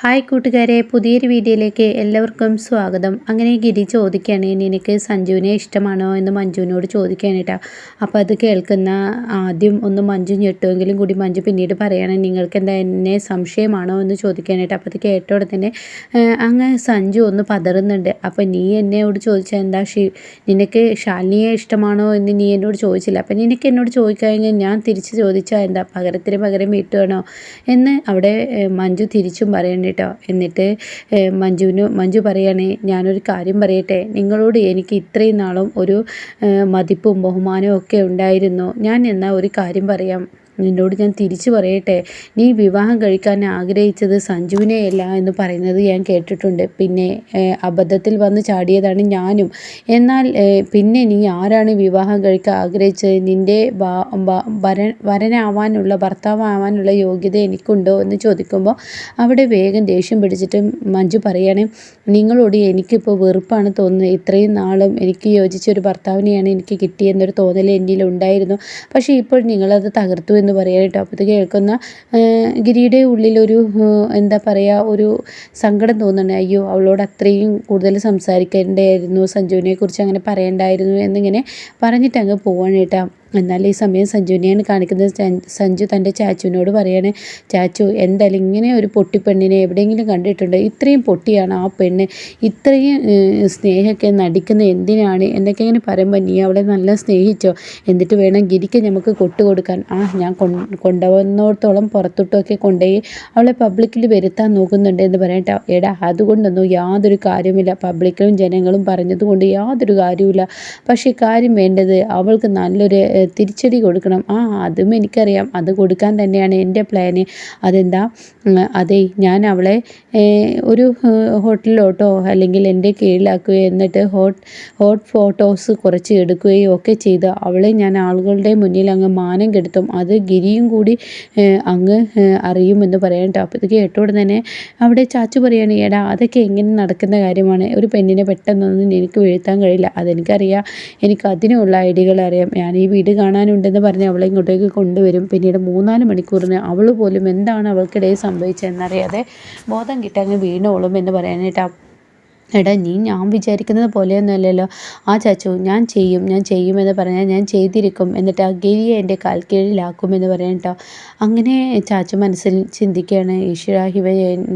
Hi കൂട്ടുകാരെ പുതിയൊരു വീഡിയോയിലേക്ക് എല്ലാവർക്കും സ്വാഗതം. അങ്ങനെ ഗിരി ചോദിക്കുകയാണ് നിനക്ക് സഞ്ജുവിനെ ഇഷ്ടമാണോ എന്ന് മഞ്ജുവിനോട് ചോദിക്കുകയാണ് കേട്ടോ. അപ്പോൾ അത് കേൾക്കുന്ന ആദ്യം ഒന്ന് മഞ്ജു ഞെട്ടുമെങ്കിലും കൂടി മഞ്ജു പിന്നീട് പറയണം നിങ്ങൾക്ക് എന്താ എന്നെ സംശയമാണോ? എന്ന് ചോദിക്കാൻ കേട്ടോ. അപ്പോൾ അത് കേട്ടോടെ തന്നെ അങ്ങ് സഞ്ജു ഒന്ന് പതറുന്നുണ്ട്. അപ്പോൾ നീ എന്നോട് ചോദിച്ചാൽ എന്താ നിനക്ക് ഷാലിനിയെ ഇഷ്ടമാണോ എന്ന് നീ എന്നോട് ചോദിച്ചില്ല. അപ്പോൾ നിനക്ക് എന്നോട് ചോദിക്കാമെങ്കിൽ ഞാൻ തിരിച്ച് ചോദിച്ചാൽ എന്താ? പകരത്തിന് പകരം വീട്ടുകയാണോ എന്ന് അവിടെ മഞ്ജു തിരിച്ചും പറയുന്നുണ്ട് കേട്ടോ എന്നിട്ട് മഞ്ജുവിന് മഞ്ജു പറയണേ ഞാനൊരു കാര്യം പറയട്ടെ. നിങ്ങളോട് എനിക്ക് ഇത്രയും നാളും ഒരു മതിപ്പും ബഹുമാനവും ഒക്കെ ഉണ്ടായിരുന്നു. ഞാൻ എന്നാൽ ഒരു കാര്യം പറയാം. നിന്നോട് ഞാൻ തിരിച്ചു പറയട്ടെ. നീ വിവാഹം കഴിക്കാൻ ആഗ്രഹിച്ചത് സഞ്ജുവിനെയല്ല എന്ന് പറയുന്നത് ഞാൻ കേട്ടിട്ടുണ്ട്. പിന്നെ അബദ്ധത്തിൽ വന്ന് ചാടിയതാണ് ഞാനും. എന്നാൽ പിന്നെ നീ ആരാണ് വിവാഹം കഴിക്കാൻ ആഗ്രഹിച്ചത്? നിന്റെ വരൻ വരനാവാനുള്ള ഭർത്താവാവാനുള്ള യോഗ്യത എനിക്കുണ്ടോ എന്ന് ചോദിക്കുമ്പോൾ അവിടെ വേഗം ദേഷ്യം പിടിച്ചിട്ട് മഞ്ജു പറയാണ് നിങ്ങളോട് എനിക്കിപ്പോൾ വെറുപ്പാണ് തോന്നുന്നത്. ഇത്രയും നാളും എനിക്ക് യോജിച്ച ഒരു ഭർത്താവിനെയാണ് എനിക്ക് കിട്ടിയെന്നൊരു തോന്നൽ എന്നിൽ ഉണ്ടായിരുന്നു പക്ഷേ ഇപ്പോൾ നിങ്ങളത് തകർത്തു എന്ന് പറയാം കേട്ടോ. അപ്പോൾ കേൾക്കുന്ന ഗിരിയുടെ ഉള്ളിലൊരു എന്താ പറയുക ഒരു സങ്കടം തോന്നുന്നുണ്ട്. അയ്യോ അവളോട് അത്രയും കൂടുതൽ സംസാരിക്കേണ്ടായിരുന്നു സഞ്ജുവിനെ കുറിച്ച് അങ്ങനെ പറയണ്ടായിരുന്നു എന്നിങ്ങനെ പറഞ്ഞിട്ട് അങ്ങ് പോവാണ് കേട്ടോ. എന്നാൽ ഈ സമയം സഞ്ജുവിനെയാണ് കാണിക്കുന്നത്. സഞ്ജു തന്റെ ചാച്ചുവിനോട് പറയാണ് ചാച്ചു എന്തായാലും ഇങ്ങനെ ഒരു പൊട്ടിപ്പെണ്ണിനെ എവിടെയെങ്കിലും കണ്ടിട്ടുണ്ട്? ഇത്രയും പൊട്ടിയാണ് ആ പെണ്ണ്. ഇത്രയും സ്നേഹമൊക്കെ നടിക്കുന്ന എന്തിനാണ്? എന്നൊക്കെ ഇങ്ങനെ പറയുമ്പോൾ നീ അവളെ നല്ല സ്നേഹിച്ചോ? എന്നിട്ട് വേണം ഗിരിക്ക് നമുക്ക് കൊട്ടുകൊടുക്കാൻ. ആ ഞാൻ കൊണ്ടുവന്നോടത്തോളം പുറത്തോട്ടൊക്കെ കൊണ്ടുപോയി അവളെ പബ്ലിക്കിൽ വരുത്താൻ നോക്കുന്നുണ്ട് എന്ന് പറയട്ടെ. എടാ അതുകൊണ്ടൊന്നും യാതൊരു കാര്യമില്ല പബ്ലിക്കിലും ജനങ്ങളും പറഞ്ഞതുകൊണ്ട് യാതൊരു കാര്യമില്ല പക്ഷേ കാര്യം വേണ്ടത് അവൾക്ക് നല്ലൊരു തിരിച്ചടി കൊടുക്കണം. ആ അതും എനിക്കറിയാം. അത് കൊടുക്കാൻ തന്നെയാണ് എന്റെ പ്ലാന് അതെന്താ? അതെ ഞാൻ അവളെ ഒരു ഹോട്ടലിലോട്ടോ അല്ലെങ്കിൽ എന്റെ കീഴിലാക്കുകയോ എന്നിട്ട് ഹോട്ട് ഹോട്ട് ഫോട്ടോസ് കുറച്ച് എടുക്കുകയോ ഒക്കെ ചെയ്ത് അവളെ ഞാൻ ആളുകളുടെ മുന്നിൽ അങ്ങ് മാനം കെടുത്തും. അത് ഗിരിയും കൂടി അങ്ങ് അറിയുമെന്ന് പറയാൻ കേട്ടോ അപ്പോൾ ഇത് കേട്ടോടെ തന്നെ അവിടെ ചാച്ചു പറയാണ് ഏടാ അതൊക്കെ എങ്ങനെ നടക്കുന്ന കാര്യമാണ്? ഒരു പെണ്ണിനെ പെട്ടെന്നൊന്നും എനിക്ക് വീഴ്ത്താൻ കഴിയില്ല. അതെനിക്കറിയാം. എനിക്ക് അതിനുള്ള ഐഡിയകൾ അറിയാം. ഞാൻ ഈ വീട് വീട് കാണാനുണ്ടെന്ന് പറഞ്ഞ് അവളെ ഇങ്ങോട്ടേക്ക് കൊണ്ടുവരും. പിന്നീട് മൂന്നാൽ മണിക്കൂറിന് അവൾ പോലും എന്താണ് അവൾക്കിടയിൽ സംഭവിച്ചതെന്നറിയാതെ ബോധം കിട്ടങ്ങ് വീണോളും എന്ന് പറയാനായിട്ട് എടാ നീ ഞാൻ വിചാരിക്കുന്നത് പോലെയൊന്നുമല്ലല്ലോ. ആ ചാച്ചു ഞാൻ ചെയ്യും ഞാൻ ചെയ്യുമെന്ന് പറഞ്ഞാൽ ഞാൻ ചെയ്തിരിക്കും. എന്നിട്ട് ആ ഗിരിയെ എന്റെ കാൽ കാൽക്കീഴിലാക്കുമെന്ന് പറയാം കേട്ടോ. അങ്ങനെ ചാച്ചു മനസ്സിൽ ചിന്തിക്കുകയാണ്. ഈശ്വര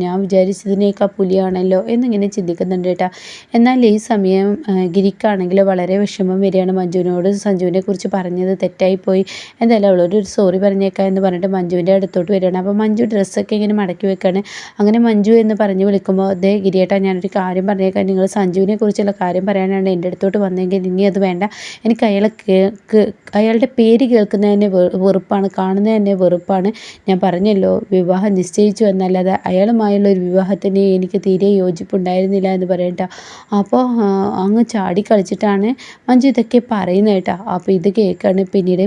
ഞാൻ വിചാരിച്ചതിനേക്കാൾ പുലിയാണല്ലോ എന്നിങ്ങനെ ചിന്തിക്കുന്നുണ്ട് കേട്ടോ. എന്നാൽ ഈ സമയം ഗിരിക്കാണെങ്കിൽ വളരെ വിഷമം വരികയാണ് മഞ്ജുവിനോട്. സഞ്ജുവിനെ കുറിച്ച് പറഞ്ഞത് തെറ്റായിപ്പോയി. എന്തായാലും അവളോട് ഒരു സോറി പറഞ്ഞേക്കാം എന്ന് പറഞ്ഞിട്ട് മഞ്ജുവിന്റെ അടുത്തോട്ട് വരികയാണ്. അപ്പോൾ മഞ്ജു ഡ്രസ്സൊക്കെ ഇങ്ങനെ മടക്കി വെക്കുകയാണ്. അങ്ങനെ മഞ്ജു എന്ന് പറഞ്ഞ് വിളിക്കുമ്പോൾ അതേ ഗിരിയേട്ടാ ഞാനൊരു കാര്യം പറഞ്ഞേക്കാം നിങ്ങൾ സഞ്ജുവിനെ കുറിച്ചുള്ള കാര്യം പറയാനാണ് എന്റെ അടുത്തോട്ട് വന്നെങ്കിൽ ഇനി അത് വേണ്ട. എനിക്ക് അയാളെ അയാളുടെ പേര് കേൾക്കുന്നത് തന്നെ വെറുപ്പാണ് കാണുന്നത് തന്നെ വെറുപ്പാണ്. ഞാൻ പറഞ്ഞല്ലോ വിവാഹം നിശ്ചയിച്ചു എന്നല്ലാതെ അയാളുമായുള്ള ഒരു വിവാഹത്തിന് എനിക്ക് തീരെ യോജിപ്പുണ്ടായിരുന്നില്ല എന്ന് പറയട്ടോ. അപ്പോൾ അങ്ങ് ചാടി കളിച്ചിട്ടാണ് മഞ്ജു ഇതൊക്കെ പറയുന്നത് കേട്ടോ. അപ്പോൾ ഇത് കേൾക്കാണ് പിന്നീട്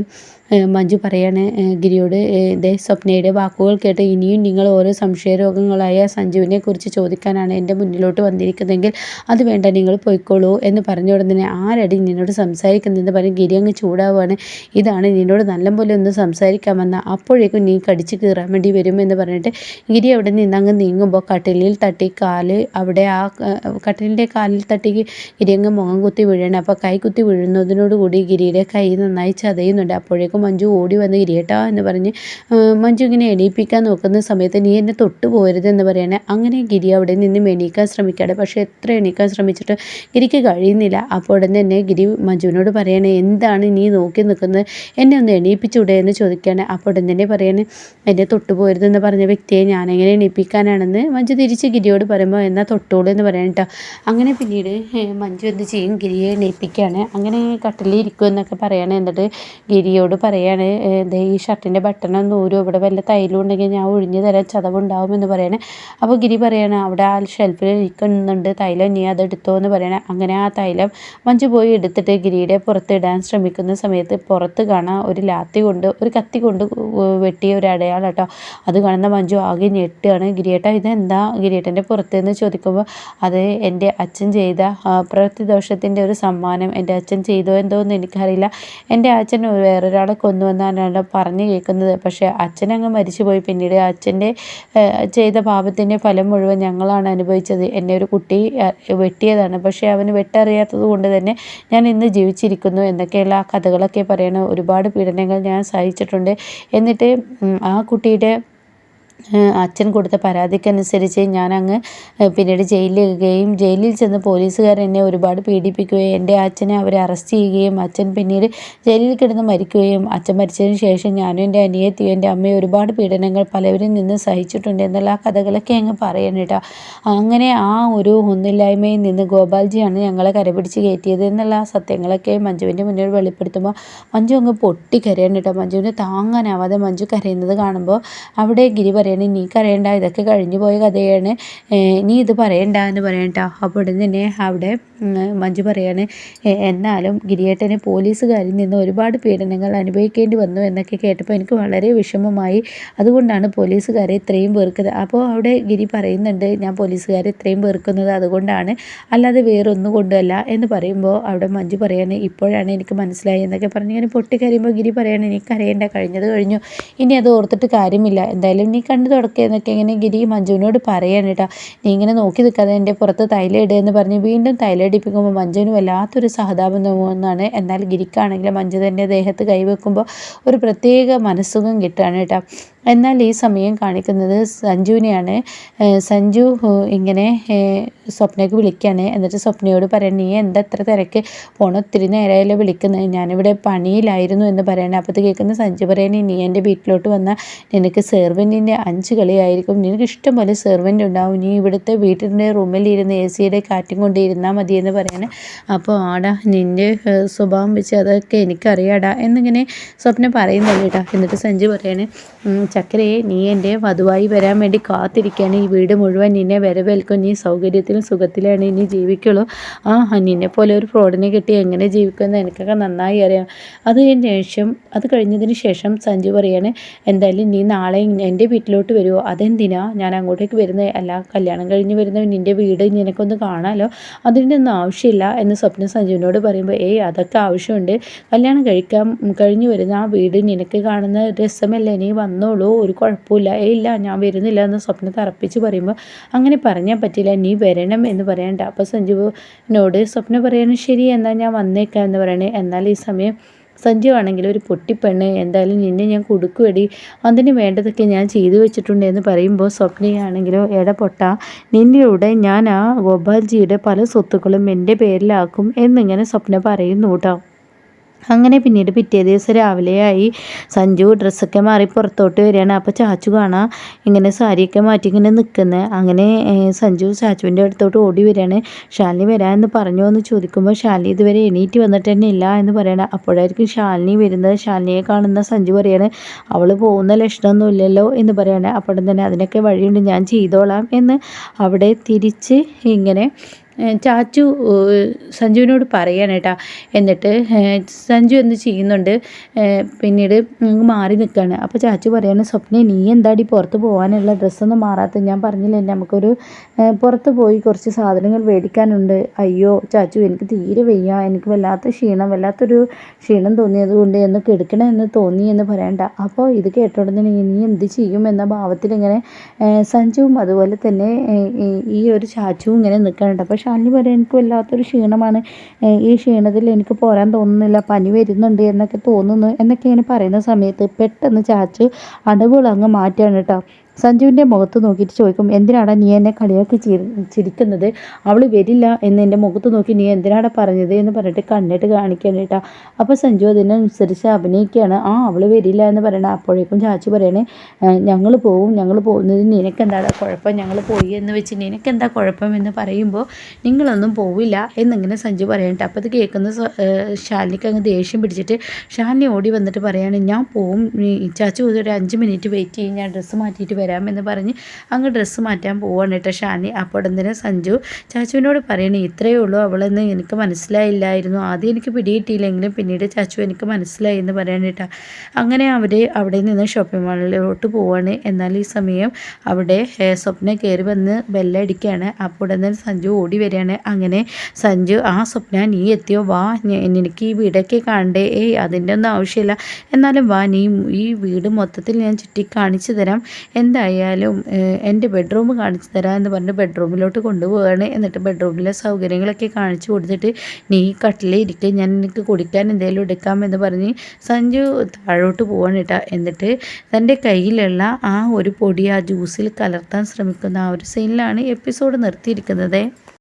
മഞ്ജു പറയാണ് ഗിരിയോട് ദേ സ്വപ്നയുടെ വാക്കുകൾ കേട്ട് ഇനിയും നിങ്ങൾ ഓരോ സംശയരോഗങ്ങളായ സഞ്ജുവിനെ കുറിച്ച് ചോദിക്കാനാണ് എന്റെ മുന്നിലോട്ട് വന്നിരിക്കുന്നതെങ്കിൽ അത് വേണ്ട നിങ്ങൾ പോയിക്കോളൂ എന്ന് പറഞ്ഞ ഉടനെ ആരടി നിന്നോട് സംസാരിക്കുന്നതെന്ന് പറഞ്ഞ് ഗിരി അങ്ങ് ചൂടാവുകയാണ് ഇതാണ് നിന്നോട് നല്ലപോലെ ഒന്ന് സംസാരിക്കാമെന്ന അപ്പോഴേക്കും നീ കടിച്ചു കീറാൻ വേണ്ടി വരുമെന്ന് പറഞ്ഞിട്ട് ഗിരി അവിടെ നിന്ന് അങ്ങ് നീങ്ങുമ്പോൾ കട്ടിലിൽ തട്ടി കാൽ അവിടെ ആ കട്ടിലിന്റെ കാലിൽ തട്ടി ഗിരി അങ്ങ് മുഖം കുത്തി വീഴണം. അപ്പോൾ കൈ കുത്തി വീഴുന്നതിനോടുകൂടി ഗിരിയുടെ കൈ നന്നായി ചതയുന്നുണ്ട്. അപ്പോഴേക്കും മഞ്ജു ഓടി വന്ന് ഇരിയട്ടാ എന്ന് പറഞ്ഞ് മഞ്ജു ഇങ്ങനെ എണീപ്പിക്കാൻ നോക്കുന്ന സമയത്ത് നീ എന്നെ തൊട്ട് പോരുത് എന്ന് പറയണേ. അങ്ങനെ ഗിരി അവിടെ നിന്നും എണീക്കാൻ ശ്രമിക്കാതെ പക്ഷേ എത്ര എണീക്കാൻ ശ്രമിച്ചിട്ട് ഗിരിക്ക് കഴിയുന്നില്ല. അപ്പോൾ ഉടനെ തന്നെ ഗിരി മഞ്ജുവിനോട് പറയണേ എന്താണ് നീ നോക്കി നിൽക്കുന്നത്? എന്നെ ഒന്ന് എണീപ്പിച്ചൂടെ? എന്ന് ചോദിക്കുകയാണ് അപ്പോൾ ഉടൻ തന്നെ പറയണേ എന്നെ തൊട്ട് പോരുതെന്ന് പറഞ്ഞ വ്യക്തിയെ ഞാനെങ്ങനെ എണീപ്പിക്കാനാണെന്ന് മഞ്ജു തിരിച്ച് ഗിരിയോട് പറയുമ്പോൾ എന്നാൽ തൊട്ടോളൂ എന്ന് പറയണം കേട്ടോ. അങ്ങനെ പിന്നീട് മഞ്ജു എന്ത് ചെയ്യും? ഗിരിയെ എണീപ്പിക്കുകയാണ് അങ്ങനെ കട്ടിലിരിക്കും എന്നൊക്കെ പറയണേ. എന്നിട്ട് ഗിരിയോട് പറയാണ് ഈ ഷർട്ടിന്റെ ബട്ടൺ ഒന്ന് ഊരും ഇവിടെ വല്ല തൈലും ഉണ്ടെങ്കിൽ ഞാൻ ഒഴിഞ്ഞു തരാൻ ചതവുണ്ടാവും എന്ന് പറയണേ. അപ്പോൾ ഗിരി പറയാണ് അവിടെ ആ ഷെൽഫിൽ ഇരിക്കുന്നുണ്ട് തൈലം നീ അത് എടുത്തോ എന്ന് പറയണേ. അങ്ങനെ ആ തൈലം മഞ്ജു പോയി എടുത്തിട്ട് ഗിരിയുടെ പുറത്ത് ഇടാൻ ശ്രമിക്കുന്ന സമയത്ത് പുറത്ത് കാണാൻ ഒരു ലാത്തി കൊണ്ട് ഒരു കത്തി കൊണ്ട് വെട്ടിയ ഒരു അടയാളം കേട്ടോ. അത് കാണുന്ന മഞ്ജു ആകെ ഞെട്ടുകയാണ്. ഗിരിയേട്ട ഇതെന്താ ഗിരിയേട്ടന്റെ പുറത്ത് എന്ന് ചോദിക്കുമ്പോൾ അത് എന്റെ അച്ഛൻ ചെയ്ത പ്രവൃത്തി ദോഷത്തിന്റെ ഒരു സമ്മാനം എന്റെ അച്ഛൻ ചെയ്തോ എന്തോ എന്ന് എനിക്കറിയില്ല. എന്റെ അച്ഛൻ വേറൊരാളെ ഞങ്ങളെ കൊന്നുവെന്നാണ് പറഞ്ഞു കേൾക്കുന്നത്. പക്ഷേ അച്ഛനങ്ങ് മരിച്ചുപോയി. പിന്നീട് അച്ഛന്റെ ചെയ്ത പാപത്തിന്റെ ഫലം മുഴുവൻ ഞങ്ങളാണ് അനുഭവിച്ചത്. എന്നെ ഒരു കുട്ടി വെട്ടിയതാണ്. പക്ഷേ അവന് വെട്ടറിയാത്തത് കൊണ്ട് തന്നെ ഞാൻ ഇന്ന് ജീവിച്ചിരിക്കുന്നു എന്നൊക്കെയുള്ള ആ കഥകളൊക്കെ പറയണ ഒരുപാട് പീഡനങ്ങൾ ഞാൻ സഹിച്ചിട്ടുണ്ട്. എന്നിട്ട് ആ കുട്ടിയുടെ അച്ഛൻ കൊടുത്ത പരാതിക്കനുസരിച്ച് ഞാൻ അങ്ങ് പിന്നീട് ജയിലിലിടുകയും ജയിലിൽ ചെന്ന് പോലീസുകാർ എന്നെ ഒരുപാട് പീഡിപ്പിക്കുകയും എന്റെ അച്ഛനെ അവരെ അറസ്റ്റ് ചെയ്യുകയും അച്ഛൻ പിന്നീട് ജയിലിൽ കിടന്ന് മരിക്കുകയും അച്ഛൻ മരിച്ചതിന് ശേഷം ഞാനും എന്റെ അനിയത്തിയും എന്റെ അമ്മയും ഒരുപാട് പീഡനങ്ങൾ പലവരിൽ നിന്ന് സഹിച്ചിട്ടുണ്ട് എന്നുള്ള ആ കഥകളൊക്കെ അങ്ങ് പറയണം കേട്ടോ. അങ്ങനെ ആ ഒരു ഒന്നില്ലായ്മയിൽ നിന്ന് ഗോപാൽജിയാണ് ഞങ്ങളെ കരപിടിച്ച് കയറ്റിയത് എന്നുള്ള ആ സത്യങ്ങളൊക്കെ മഞ്ജുവിന്റെ മുന്നിൽ വെളിപ്പെടുത്തുമ്പോൾ മഞ്ജു അങ്ങ് പൊട്ടി പൊട്ടിക്കരയാണ് കേട്ടോ. മഞ്ജുവിനെ താങ്ങാനാവാതെ മഞ്ജു കരയുന്നത് കാണുമ്പോൾ അവിടെ ഗിരി പറയണേ നീ കരയണ്ട ഇതൊക്കെ കഴിഞ്ഞു പോയ കഥയാണ്. നീ ഇത് പറയണ്ട എന്ന് പറയണ്ട അപ്പോൾ ഉടൻ തന്നെ അവിടെ മഞ്ജു പറയാണ് എന്നാലും ഗിരിയേട്ടനെ പോലീസുകാരിൽ നിന്ന് ഒരുപാട് പീഡനങ്ങൾ അനുഭവിക്കേണ്ടി വന്നു എന്നൊക്കെ കേട്ടപ്പോൾ എനിക്ക് വളരെ വിഷമമായി. അതുകൊണ്ടാണ് പോലീസുകാരെ ഇത്രയും വെറുക്കുന്നത്. അപ്പോൾ അവിടെ ഗിരി പറയുന്നുണ്ട് ഞാൻ പോലീസുകാരെ ഇത്രയും വെറുക്കുന്നത് അതുകൊണ്ടാണ്. അല്ലാതെ വേറൊന്നും കൊണ്ടല്ല എന്ന് പറയുമ്പോൾ അവിടെ മഞ്ജു പറയാണ് ഇപ്പോഴാണ് എനിക്ക് മനസ്സിലായി എന്നൊക്കെ പറഞ്ഞ് ഇങ്ങനെ പൊട്ടിക്കരയുമ്പോൾ ഗിരി പറയാണ് നീ കരയേണ്ട കഴിഞ്ഞത് കഴിഞ്ഞു. ഇനി അത് ഓർത്തിട്ട് കാര്യമില്ല. എന്തായാലും നീ കണ്ടു തുടക്കുന്നൊക്കെ ഇങ്ങനെ ഗിരി മഞ്ജുവിനോട് പറയാണ് കേട്ടോ. നീ ഇങ്ങനെ നോക്കി നിൽക്കാതെ എന്റെ പുറത്ത് തൈല ഇടുക എന്ന് പറഞ്ഞ് വീണ്ടും തൈല ഇടിപ്പിക്കുമ്പോൾ മഞ്ജുവിന് വല്ലാത്തൊരു സഹതാപം തോന്നുന്നതാണ് എന്നാൽ ഗിരിക്കാണെങ്കിൽ മഞ്ജു തന്റെ ദേഹത്ത് കൈവെക്കുമ്പോൾ ഒരു പ്രത്യേക മനസ്സുഖം കിട്ടുകയാണ് കേട്ടോ. എന്നാൽ ഈ സമയം കാണിക്കുന്നത് സഞ്ജുവിനെയാണ്. സഞ്ജു ഇങ്ങനെ സ്വപ്നയ്ക്ക് വിളിക്കുകയാണ് എന്നിട്ട് സ്വപ്നയോട് പറയാൻ നീ എന്താ ഇത്ര തിരക്ക്? പോണ ഒത്തിരി നേരമായാലും വിളിക്കുന്നത് ഞാനിവിടെ പണിയിലായിരുന്നു എന്ന് പറയണേ. അപ്പോൾ കേൾക്കുന്ന സഞ്ജു പറയണേ നീ എന്റെ വീട്ടിലോട്ട് വന്നാൽ നിനക്ക് സെർവന്റിന്റെ അഞ്ച് കളിയായിരിക്കും. നിനക്ക് ഇഷ്ടം പോലെ സെർവന്റ് ഉണ്ടാവും. നീ ഇവിടുത്തെ വീട്ടിന്റെ റൂമിലിരുന്ന് എ സിയുടെ കാറ്റും കൊണ്ട് ഇരുന്നാൽ മതി എന്ന് പറയണേ. അപ്പോൾ ആടാ നിന്റെ സ്വഭാവം വെച്ച് അതൊക്കെ എനിക്കറിയാടാ. എന്നിങ്ങനെ സ്വപ്ന പറയുന്നുണ്ട് കേട്ടോ. എന്നിട്ട് സഞ്ജു പറയണേ ചക്കരയെ നീ എന്റെ വധുവായി വരാൻ വേണ്ടി കാത്തിരിക്കുകയാണ്. ഈ വീട് മുഴുവൻ നിന്നെ വരവേൽക്കും. നീ സൗകര്യത്തിലും സുഖത്തിലാണ് ഇനി ജീവിക്കുള്ളൂ. ആ നിന്നെ പോലെ ഒരു ഫ്രോഡിനെ കിട്ടി എങ്ങനെ ജീവിക്കുമെന്ന് എനിക്കൊക്കെ നന്നായി അറിയാം. അത് ശേഷം അത് കഴിഞ്ഞതിന് ശേഷം സഞ്ജു പറയാണ് എന്തായാലും നീ നാളെ എന്റെ വീട്ടിലോട്ട് വരുമോ അതെന്തിനാ ഞാൻ അങ്ങോട്ടേക്ക് വരുന്നത്? അല്ല കല്യാണം കഴിഞ്ഞ് വരുന്ന നിന്റെ വീട് നിനക്കൊന്ന് കാണാമല്ലോ അതിന്റെ ഒന്നും ആവശ്യമില്ല എന്ന് സ്വപ്ന സഞ്ജുവിനോട് പറയുമ്പോൾ ഏയ് അതൊക്കെ ആവശ്യമുണ്ട്. കല്യാണം കഴിക്കാൻ കഴിഞ്ഞു വരുന്ന ആ വീട് നിനക്ക് കാണുന്ന രസമല്ലേ? നീ വന്നോളൂ. ഉള്ളൂ ഒരു കുഴപ്പമില്ല. ഏ ഇല്ല ഞാൻ വരുന്നില്ല എന്ന് സ്വപ്ന തറപ്പിച്ച് പറയുമ്പോൾ അങ്ങനെ പറഞ്ഞാൽ പറ്റില്ല നീ വരണം എന്ന് പറയണ്ട. അപ്പോൾ സഞ്ജുവിനോട് സ്വപ്ന പറയണം ശരി എന്നാൽ ഞാൻ വന്നേക്കാം എന്ന് പറയണേ. എന്നാൽ ഈ സമയം സഞ്ജു ആണെങ്കിൽ ഒരു പൊട്ടിപ്പെണ്ണ് എന്തായാലും നിന്നെ ഞാൻ കൊടുക്കുവടി. അതിന് വേണ്ടതൊക്കെ ഞാൻ ചെയ്തു വെച്ചിട്ടുണ്ട് എന്ന് പറയുമ്പോൾ സ്വപ്നയാണെങ്കിലോ എടപൊട്ട നിന്നിലൂടെ ഞാൻ ആ ഗോപാൽജിയുടെ പല സ്വത്തുക്കളും എന്റെ പേരിലാക്കും എന്നിങ്ങനെ സ്വപ്ന പറയുന്നു കേട്ടോ. അങ്ങനെ പിന്നീട് പിറ്റേ ദിവസം രാവിലെയായി. സഞ്ജു ഡ്രസ്സൊക്കെ മാറി പുറത്തോട്ട് വരികയാണ്. അപ്പോൾ ചാച്ചു കാണാം ഇങ്ങനെ സാരിയൊക്കെ മാറ്റി ഇങ്ങനെ നിൽക്കുന്നത് അങ്ങനെ സഞ്ജു ചാച്ചുവിന്റെ അടുത്തോട്ട് ഓടി വരികയാണ്. ശാലിനി വരാമെന്ന് പറഞ്ഞു എന്ന് ചോദിക്കുമ്പോൾ ശാലിനി ഇതുവരെ എണീറ്റ് വന്നിട്ട് തന്നെ ഇല്ല എന്ന് പറയണം. അപ്പോഴായിരിക്കും ശാലിനി വരുന്നത്. ശാലിനിയെ കാണുന്ന സഞ്ജു പറയാണ് അവൾ പോകുന്ന ലക്ഷണമൊന്നും ഇല്ലല്ലോ എന്ന് പറയണേ. അപ്പോൾ തന്നെ അതിനൊക്കെ വഴിയുണ്ട് ഞാൻ ചെയ്തോളാം എന്ന് അവിടെ തിരിച്ച് ഇങ്ങനെ ചാച്ചു സഞ്ജുവിനോട് പറയാണ് കേട്ടോ എന്നിട്ട് സഞ്ജു എന്ത് ചെയ്യുന്നുണ്ട്? പിന്നീട് മാറി നിൽക്കുകയാണ് അപ്പോൾ ചാച്ചു പറയാണ് സ്വപ്ന നീ എന്താടി പുറത്ത് പോകാനുള്ള ഡ്രസ്സൊന്നും മാറാത്ത ഞാൻ പറഞ്ഞില്ലേ നമുക്കൊരു പുറത്ത് പോയി കുറച്ച് സാധനങ്ങൾ മേടിക്കാനുണ്ട്. അയ്യോ ചാച്ചു എനിക്ക് തീരെ വയ്യ. എനിക്ക് വല്ലാത്ത ക്ഷീണം വല്ലാത്തൊരു ക്ഷീണം തോന്നിയത് കൊണ്ട് എന്ന് എന്ന് തോന്നി എന്ന് പറയണ്ട. അപ്പോൾ ഇത് കേട്ടോടെ നീ എന്ത് ചെയ്യും? എന്ന ഭാവത്തിൽ ഇങ്ങനെ സഞ്ജുവും അതുപോലെ തന്നെ ഈ ഒരു ചാച്ചുവും ഇങ്ങനെ നിൽക്കാനുണ്ട് അപ്പോൾ ഷാലിനി പറയും എനിക്ക് വല്ലാത്തൊരു ക്ഷീണമാണ്. ഈ ക്ഷീണത്തിൽ എനിക്ക് പോരാൻ തോന്നുന്നില്ല പനി വരുന്നുണ്ട് എന്നൊക്കെ തോന്നുന്നു എന്നൊക്കെ ഇങ്ങനെ പറയുന്ന സമയത്ത് പെട്ടെന്ന് ചാച്ചു അടവുകൾ അങ്ങ് മാറ്റുകയാണ് കേട്ടോ. സഞ്ജുവിന്റെ മുഖത്ത് നോക്കിയിട്ട് ചോദിക്കും എന്തിനാടാ നീ എന്നെ കളിയാക്കി ചിരി ചിരിക്കുന്നത്? അവൾ വരില്ല എന്ന് എന്റെ മുഖത്ത് നോക്കി നീ എന്തിനാടാ പറഞ്ഞത്? എന്ന് പറഞ്ഞിട്ട് കണ്ണിട്ട് കാണിക്കാൻ കേട്ടോ. അപ്പോൾ സഞ്ജു അതിനനുസരിച്ച് അഭിനയിക്കുകയാണ്. ആ അവൾ വരില്ല എന്ന് പറയണ അപ്പോഴേക്കും ചാച്ചി പറയണേ ഞങ്ങൾ പോവും ഞങ്ങൾ പോകുന്നത് നിനക്കെന്താടാ കുഴപ്പം? ഞങ്ങൾ പോയി എന്ന് വെച്ച് നിനക്കെന്താ കുഴപ്പം? എന്ന് പറയുമ്പോൾ നിങ്ങളൊന്നും പോവില്ല എന്നിങ്ങനെ സഞ്ജു പറയട്ടെ അപ്പോൾ അത് കേൾക്കുന്ന ശാലിനിക്ക് അങ്ങ് ദേഷ്യം പിടിച്ചിട്ട് ശാലിനി ഓടി വന്നിട്ട് പറയാണ് ഞാൻ പോവും ചാച്ചു ഒരു അഞ്ച് മിനിറ്റ് വെയിറ്റ് ചെയ്യും ഞാൻ ഡ്രസ്സ് മാറ്റിയിട്ട് വരാമെന്ന് പറഞ്ഞ് അങ്ങ് ഡ്രസ്സ് മാറ്റാൻ പോവാണ് കേട്ടോ ഷാനി. അപ്പോൾ ഉടനെ സഞ്ജു ചാച്ചുവിനോട് പറയണേ ഇത്രയേ ഉള്ളൂ. അവളെന്ന് എനിക്ക് മനസ്സിലായില്ലായിരുന്നു. ആദ്യം എനിക്ക് പിടികിട്ടിയില്ലെങ്കിലും പിന്നീട് ചാച്ചു എനിക്ക് മനസ്സിലായി എന്ന് പറയാൻ അങ്ങനെ അവർ അവിടെ നിന്ന് ഷോപ്പിംഗ് മാളിലോട്ട് പോവാണ്. എന്നാൽ ഈ സമയം അവിടെ സ്വപ്ന കയറി വന്ന് ബെല്ലടിക്കുകയാണ് അപ്പോൾ ഉടനെ സഞ്ജു ഓടി വരികയാണ്. അങ്ങനെ സഞ്ജു ആ സ്വപ്ന നീ എത്തിയോ? വാ എനിക്ക് ഈ വീടൊക്കെ കാണണ്ടേ? ഏയ് അതിന്റെ ഒന്നും ആവശ്യമില്ല. എന്നാലും വാ നീ ഈ വീട് മൊത്തത്തിൽ ഞാൻ ചുറ്റി കാണിച്ചു തരാം എന്തായാലും എന്റെ ബെഡ്റൂം കാണിച്ചു തരാം എന്ന് പറഞ്ഞ് ബെഡ്റൂമിലോട്ട് കൊണ്ടുപോവുകയാണ് എന്നിട്ട് ബെഡ്റൂമിലെ സൗകര്യങ്ങളൊക്കെ കാണിച്ചു കൊടുത്തിട്ട് നീ കട്ടിലിരിക്കുക ഞാൻ എനിക്ക് കുടിക്കാൻ എന്തെങ്കിലും എടുക്കാം എന്ന് പറഞ്ഞ് സഞ്ജു താഴോട്ട് പോവാണ് കേട്ടോ എന്നിട്ട് തന്റെ കയ്യിലുള്ള ആ ഒരു പൊടി ആ ജ്യൂസിൽ കലർത്താൻ ശ്രമിക്കുന്ന ആ ഒരു സീനിലാണ് എപ്പിസോഡ് നിർത്തിയിരിക്കുന്നത്.